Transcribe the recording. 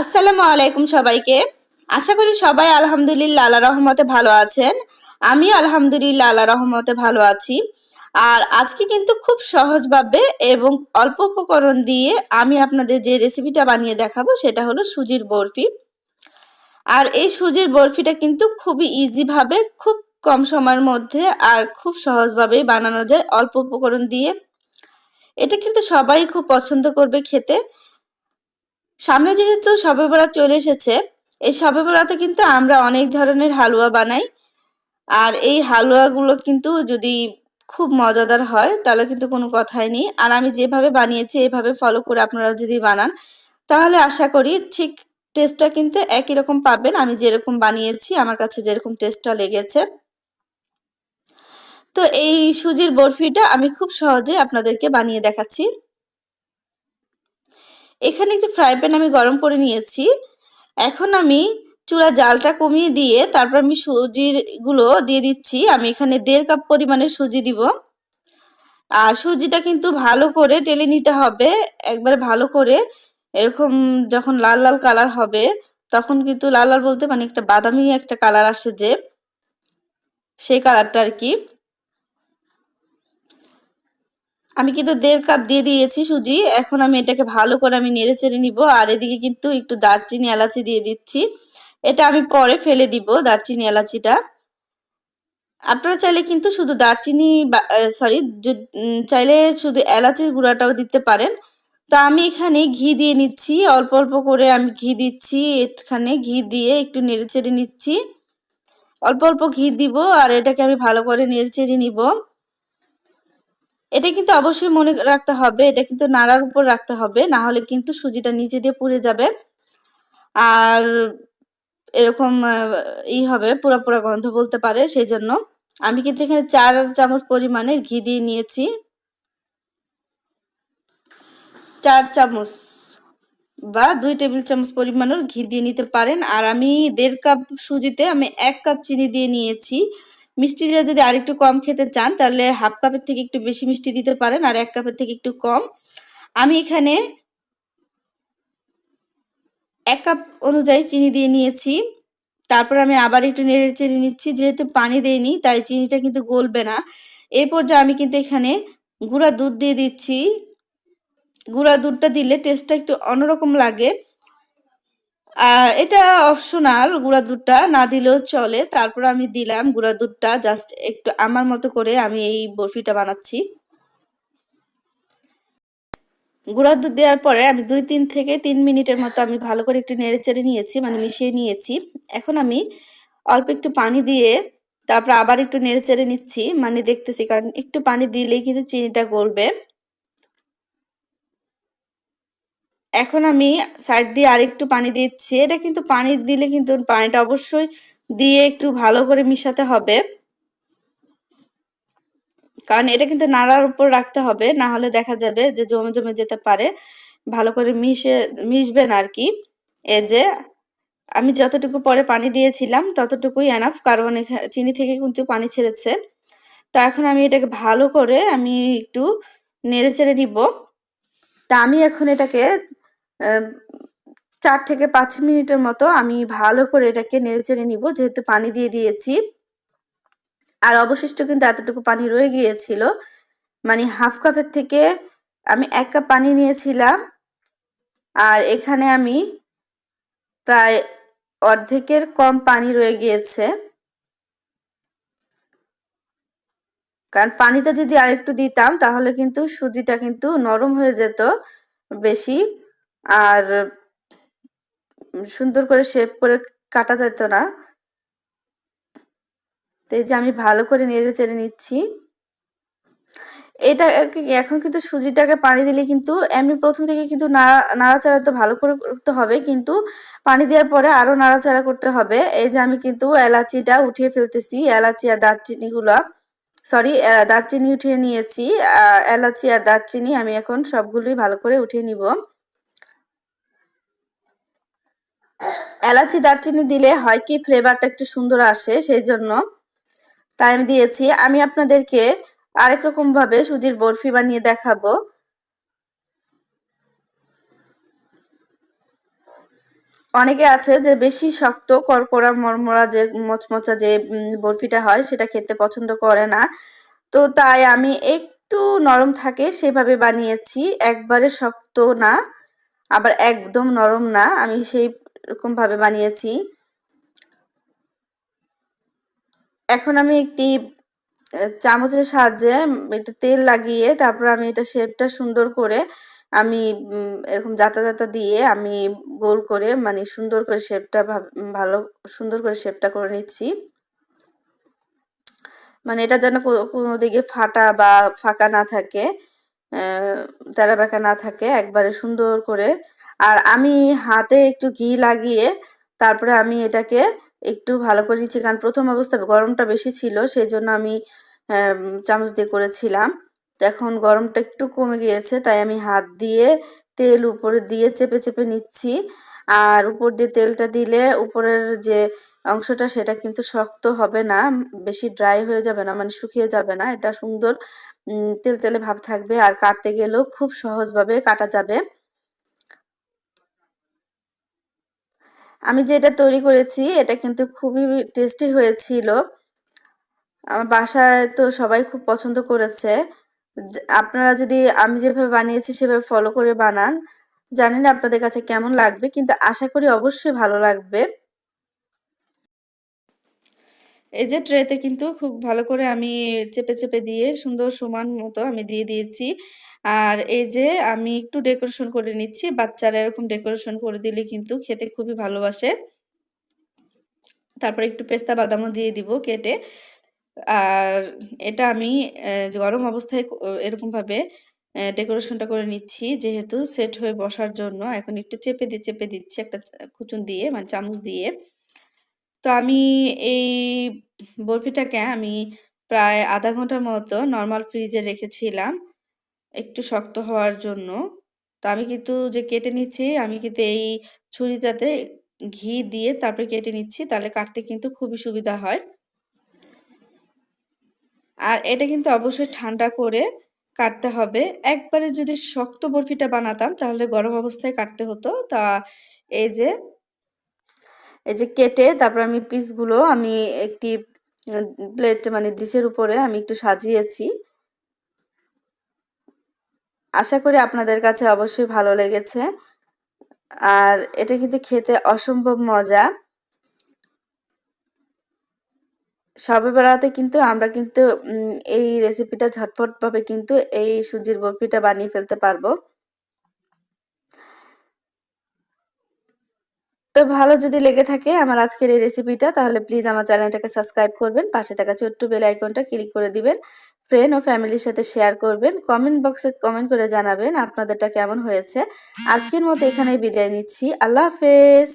আসসালামু আলাইকুম সবাইকে। আশা করি সবাই আলহামদুলিল্লাহ আল্লাহ রহমতে ভালো আছেন। আমি আলহামদুলিল্লাহ আল্লাহ রহমতে ভালো আছি। আর আজকে কিন্তু খুব সহজভাবে এবং অল্প উপকরণ দিয়ে আমি আপনাদের যে রেসিপিটা বানিয়ে দেখাবো, সেটা হলো সুজির বরফি। আর এই সুজির বরফিটা কিন্তু খুবই ইজিভাবে খুব কম সময়ের মধ্যে আর খুব সহজভাবেই বানানো যায় অল্প উপকরণ দিয়ে। এটা কিন্তু সবাই খুব পছন্দ করবে খেতে। সামনে যেহেতু সবে বরাত চলে এসেছে, এই সবে বরাতে কিন্তু আমরা অনেক ধরনের হালুয়া বানাই। আর এই হালুয়াগুলো কিন্তু যদি খুব মজাদার হয়, তাহলে কিন্তু কোনো কথাই নেই। আর আমি যেভাবে বানিয়েছি, এভাবে ফলো করে আপনারা যদি বানান, তাহলে আশা করি ঠিক টেস্টটা কিন্তু একই রকম পাবেন। আমি যেরকম বানিয়েছি, আমার কাছে যেরকম টেস্টটা লেগেছে। তো এই সুজির বরফিটা আমি খুব সহজে আপনাদেরকে বানিয়ে দেখাচ্ছি। এখানে একটি ফ্রাই প্যান আমি গরম করে নিয়েছি। এখন আমি চুলা জালটা কমিয়ে দিয়ে তারপর আমি সুজিরগুলো দিয়ে দিচ্ছি। আমি এখানে দেড় কাপ পরিমাণে সুজি দিব। আর সুজিটা কিন্তু ভালো করে টেলে নিতে হবে। একবারে ভালো করে এরকম যখন লাল লাল কালার হবে, তখন কিন্তু লাল লাল বলতে মানে একটা বাদামি একটা কালার আসে যে, সেই কালারটা আর কি। আমি কিন্তু দেড় কাপ দিয়ে দিয়েছি সুজি। এখন আমি এটাকে ভালো করে আমি নেড়ে চেড়ে নিব। আর এদিকে কিন্তু একটু দারচিনি এলাচি দিয়ে দিচ্ছি। এটা আমি পরে ফেলে দিব দারচিনি এলাচিটা। আপনারা চাইলে কিন্তু শুধু দারচিনি সরি চাইলে শুধু এলাচির গুঁড়াটাও দিতে পারেন। তা আমি এখানে ঘি দিয়ে নিচ্ছি। অল্প অল্প করে আমি ঘি দিচ্ছি। এখানে ঘি দিয়ে একটু নেড়ে চেড়ে নিচ্ছি। অল্প অল্প ঘি দিব আর এটাকে আমি ভালো করে নেড়ে চেড়ে নিব। এটা কিন্তু অবশ্যই মনে রাখতে হবে, এটা কিন্তু নাড়ার উপর রাখতে হবে, না হলে কিন্তু সুজিটা নিচে দিয়ে পুড়ে যাবে। আর এরকম ই হবে পুরা পুরা গন্ধ বলতে পারে সেই জন্য আমি কিন্তু এখানে চার চামচ পরিমাণে ঘি দিয়ে নিয়েছি। চার চামচ বা দুই টেবিল চামচ পরিমাণের ঘি দিয়ে নিতে পারেন। আর আমি দেড় কাপ সুজিতে আমি এক কাপ চিনি দিয়ে নিয়েছি। মিষ্টিটা যদি আরেকটু কম খেতে চান, তাহলে হাফ কাপের থেকে একটু বেশি মিষ্টি দিতে পারেন আর এক কাপের থেকে একটু কম। আমি এখানে এক কাপ অনুযায়ী চিনি দিয়ে নিয়েছি। তারপর আমি আবার একটু নেড়ে চেড়ে নিচ্ছি, যেহেতু পানি দেয়নি তাই চিনিটা কিন্তু গলবে না। এই পর্যায়ে আমি কিন্তু এখানে গুঁড়া দুধ দিয়ে দিচ্ছি। গুঁড়া দুধটা দিলে টেস্টটা একটু অন্যরকম লাগে। এটা অপশনাল গুঁড়া দুধটা না দিলেও চলে। তারপর আমি দিলাম গুঁড়া দুধটা জাস্ট একটু আমার মতো করে আমি এই বরফিটা বানাচ্ছি। গুঁড়া দুধ দেওয়ার পরে আমি দুই, তিন থেকে তিন মিনিটের মতো আমি ভালো করে একটু নেড়ে চেড়ে নিয়েছি মানে মিশিয়ে নিয়েছি। এখন আমি অল্প একটু পানি দিয়ে তারপর আবার একটু নেড়ে চেড়ে নিচ্ছি মানে দেখতেছি, কারণ একটু পানি দিলেই কিন্তু চিনিটা গলবে। এখন আমি সাইড দিয়ে আরেকটু পানি দিচ্ছি। এটা কিন্তু পানি দিলে কিন্তু পানিটা অবশ্যই দিয়ে একটু ভালো করে মিশাতে হবে। কারণ এটা কিন্তু নাড়ার উপর রাখতে হবে, না হলে দেখা যাবে যে জমে জমে যেতে পারে। ভালো করে মিশে, মিশবেন আর কি এই যে আমি যতটুকু পরে পানি দিয়েছিলাম, ততটুকুই এনাফ কারণ চিনি থেকে কিন্তু পানি ছেড়েছে। তো এখন আমি এটাকে ভালো করে আমি একটু নেড়ে চেড়ে নিব। তা আমি এখন এটাকে চার থেকে পাঁচ মিনিটের মতো আমি ভালো করে এটাকে নেড়ে চেড়ে নিব, যেহেতু পানি দিয়ে দিয়েছি। আর অবশিষ্ট কিন্তু এতটুকু পানি রয়ে গিয়েছিল। মানে হাফ কাপের থেকে আমি এক কাপ পানি নিয়েছিলাম। আর এখানে আমি প্রায় অর্ধেকের কম পানি রয়ে গিয়েছে। কারণ পানিটা যদি আরেকটু দিতাম, তাহলে কিন্তু সুজিটা কিন্তু নরম হয়ে যেত বেশি। আর সুন্দর করে শেপ করে কাটা যেত না। তো এই যে আমি ভালো করে নেড়ে চেড়ে নিচ্ছি। এটা এখন কিন্তু সুজিটাকে পানি দিলে কিন্তু এমনি প্রথম থেকে কিন্তু নাড়া নাড়াচাড়া তো ভালো করে করতে হবে, কিন্তু পানি দেওয়ার পরে আরও নাড়াচাড়া করতে হবে। এই যে আমি কিন্তু এলাচিটা উঠিয়ে ফেলতেছি, এলাচি আর দারচিনি গুলা সরি দারচিনি উঠিয়ে নিয়েছি। এলাচি আর দারচিনি আমি এখন সবগুলোই ভালো করে উঠিয়ে নিব। এলাচি দারচিনি দিলে হয় কি ফ্লেভারটা একটু সুন্দর আসে, সেই জন্য তাই আমি দিয়েছি। আমি আপনাদেরকে আরেক রকম ভাবে সুজির বরফি বানিয়ে দেখাবো। অনেকে আছে যে বেশি শক্ত করকরা মরমরা যে মচমচা যে বরফিটা হয় সেটা খেতে পছন্দ করে না। তো তাই আমি একটু নরম থাকে সেভাবে বানিয়েছি। একবারে শক্ত না, আবার একদম নরম না। আমি সেই রকম ভাবে বানিয়েছি। এখন আমি একটি চামচের সাহায্যে একটু তেল লাগিয়ে তারপর আমি এটা শেপটা সুন্দর করে আমি এরকম জাতা জাতা দিয়ে আমি গোল করে মানে সুন্দর করে শেপটা ভালো সুন্দর করে শেপটা করে নিচ্ছি। মানে এটা যেন কোনো দিকে ফাটা বা ফাঁকা না থাকে তেলা বেঁকা না থাকে, একবারে সুন্দর করে আর আমি হাতে একটু ঘি লাগিয়ে তারপরে আমি এটাকে একটু ভালো করে নিচ্ছি। কারণ প্রথম অবস্থা গরমটা বেশি ছিল সেই জন্য আমি চামচ দিয়ে করেছিলাম। এখন গরমটা একটু কমে গিয়েছে, তাই আমি হাত দিয়ে তেল উপরে দিয়ে চেপে চেপে নিচ্ছি। আর উপর দিয়ে তেলটা দিলে উপরের যে অংশটা, সেটা কিন্তু শক্ত হবে না, বেশি ড্রাই হয়ে যাবে না মানে শুকিয়ে যাবে না। এটা সুন্দর তেল তেলে ভাব থাকবে। আর কাটতে গেলেও খুব সহজভাবে কাটা যাবে। আমি যেটা তৈরি করেছি, এটা কিন্তু খুবই টেস্টি হয়েছিল। আমার বাসায় তো সবাই খুব পছন্দ করেছে। আপনারা যদি আমি যেভাবে বানিয়েছি, সেভাবে ফলো করে বানান। জানি না আপনাদের কাছে কেমন লাগবে, কিন্তু আশা করি অবশ্যই ভালো লাগবে। এই যে ট্রেতে কিন্তু খুব ভালো করে আমি চেপে চেপে দিয়ে সুন্দর সমান মতো আমি দিয়ে দিয়েছি। আর এই যে আমি একটু ডেকোরেশন করে নিচ্ছি, বাচ্চারা এরকম ডেকোরেশন করে দিলে কিন্তু খেতে খুবই ভালোবাসে। তারপরে একটু পেস্তা বাদামও দিয়ে দিব কেটে। আর এটা আমি গরম অবস্থায় এরকমভাবে ডেকোরেশনটা করে নিচ্ছি। যেহেতু সেট হয়ে বসার জন্য, এখন একটু চেপে দিয়ে চেপে দিচ্ছি একটা কুচুন দিয়ে মানে চামচ দিয়ে। তো আমি এই বরফিটাকে আমি প্রায় আধা ঘণ্টার মতো নর্মাল ফ্রিজে রেখেছিলাম একটু শক্ত হওয়ার জন্য। তো আমি কিন্তু যে কেটে নিচ্ছি, আমি কিন্তু এই ছুরিটাতে ঘি দিয়ে তারপরে কেটে নিচ্ছি, তাহলে কাটতে কিন্তু খুবই সুবিধা হয়। আর এটা কিন্তু অবশ্যই ঠান্ডা করে কাটতে হবে। একবারে যদি শক্ত বরফিটা বানাতাম, তাহলে গরম অবস্থায় কাটতে হতো। তা এই যে এই যে কেটে তারপর আমি পিসগুলো আমি একটি প্লেট মানে ডিশের উপরে আমি একটু সাজিয়েছি। আশা করি আপনাদের কাছে অবশ্যই ভালো লেগেছে। আর এটা কিন্তু খেতে অসম্ভব মজা। সবে বেড়াতে কিন্তু আমরা কিন্তু এই রেসিপিটা ঝটপটভাবে কিন্তু এই সুজির বরফিটা বানিয়ে ফেলতে পারব। তো ভালো যদি লেগে থাকে আমার আজকের এই রেসিপিটা তাহলে প্লিজ আমার চ্যানেলটাকে সাবস্ক্রাইব করবেন, পাশে থাকা ছোট্ট বেল আইকনটা ক্লিক করে দিবেন ফ্রেন্ড ও ফ্যামিলির সাথে শেয়ার করবেন কমেন্ট বক্সে কমেন্ট করে জানাবেন আপনাদেরটা কেমন হয়েছে। আজকের মতো এখানে বিদায় নিচ্ছি, আল্লাহ হাফেজ!